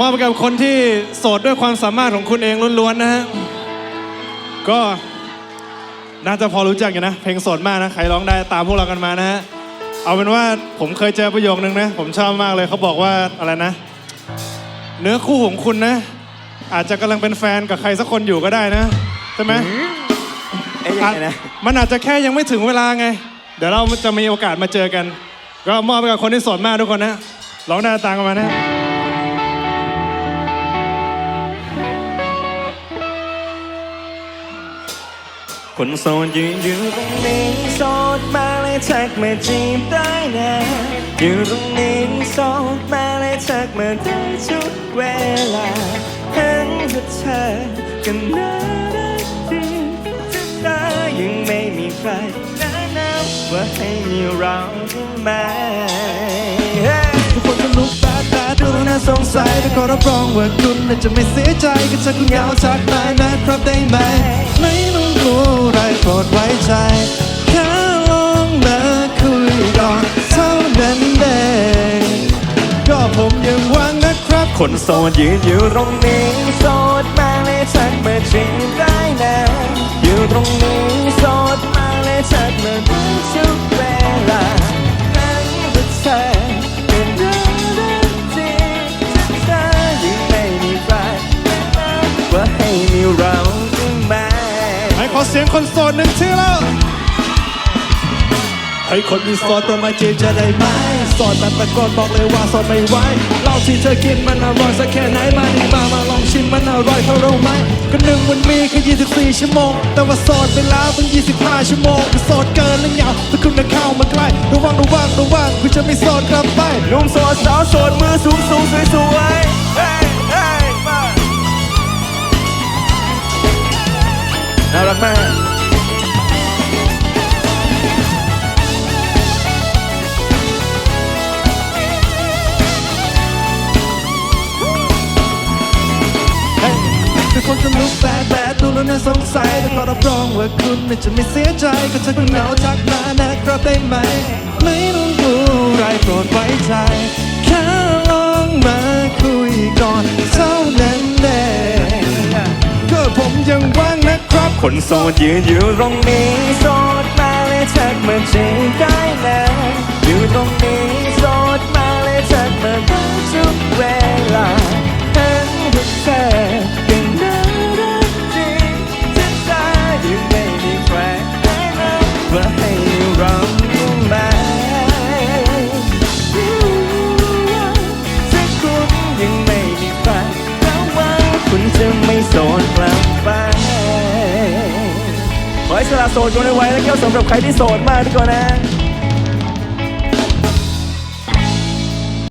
มอบให้กับคนที่โสดด้วยความสามารถของคุณเองล้วนๆนะฮะ ก็น่าจะพอรู้จักอยู่นะ เพลงโสดมากนะ ใครร้องได้ตามพวกเรากันมานะฮะ เอาเป็นว่าผมเคยเจอประโยคนึงนะ ผมชอบมากเลยเขาบอกว่าอะไรนะ เนื้อคู่ของคุณนะ อาจจะกำลังเป็นแฟนกับใครสักคนอยู่ก็ได้นะ ใช่ไหมเอ๊ะยังไงนะ มันอาจจะแค่ยังไม่ถึงเวลาไง เดี๋ยวเราจะมีโอกาสมาเจอกัน ก็มอบให้กับคนที่โสดมากทุกคนนะ ร้องได้ตามกันมานะ คนโสดยืนอยู่ตรงนี้โสดมาเลยทักมาจีบได้นะอยู่ตรงนี้โสดมาเลยทักมาได้ทุกเวลาเห็นว่าเธอก็น่ารักดีจะได้ยังไม่มีใครแนะนำว่าให้มีเราได้ไหม สงสัยแต่ขอรับรองว่าคุณน่าจะไม่เสียใจก็เธอคุณเหงาทักมานะครับได้ไหม ไม่ต้องกลัวอะไรโปรดไว้ใจ แค่ลองมาคุยก่อนเท่านั้นเองก็ผมยังหวังนะครับ คนโสดยืนอยู่ตรงนี้โสดมาเลยทักมาจริง เสียงคนโสดหนึ่งทีแล้ว ให้คนมีโสดประมาจีบจะได้ไหมโสดแบบตะโกนบอกเลยว่าโสดไม่ไหวเหล้าที่เธอกินมันอร่อยสักแค่ไหนมาดีมามาลองชิมมันอร่อยเท่าเราไหมก็หนึ่งมันมีแค่24 ชั่วโมง แต่ว่าโสดไปแล้วตั้ง25 ชั่วโมงคือโสดเกินแล้วเหงาถ้าคุณจะเข้ามาใกล้ระวังระวังระวังคุณจะไม่โสดกลับไปหนุ่มโสดสาวโสดมือสูงสูงสวยสวย แบดดูแล้วน่าสงสัยแต่ขอรับรองว่าคุณน่จะไม่เสียใจก็เธอคุณเหงาทักมานะครับได้ไหม ไม่ต้องกลัวไรโปรดไว้ใจ แค่ลองมาคุยก่อนเท่านั้นเองก็ผมยังว่างนะครับคนโสดยืนอยู่ตรงนี้โสดมาเลยทักมาจีบได้นะอยู่ตรงนี้โสดมาเลยทักมา คุณจะไม่โสดกลับไปขอให้สละโสดกันไว้แล้วก็สำหรับใครที่โสดมากทุกคนนะ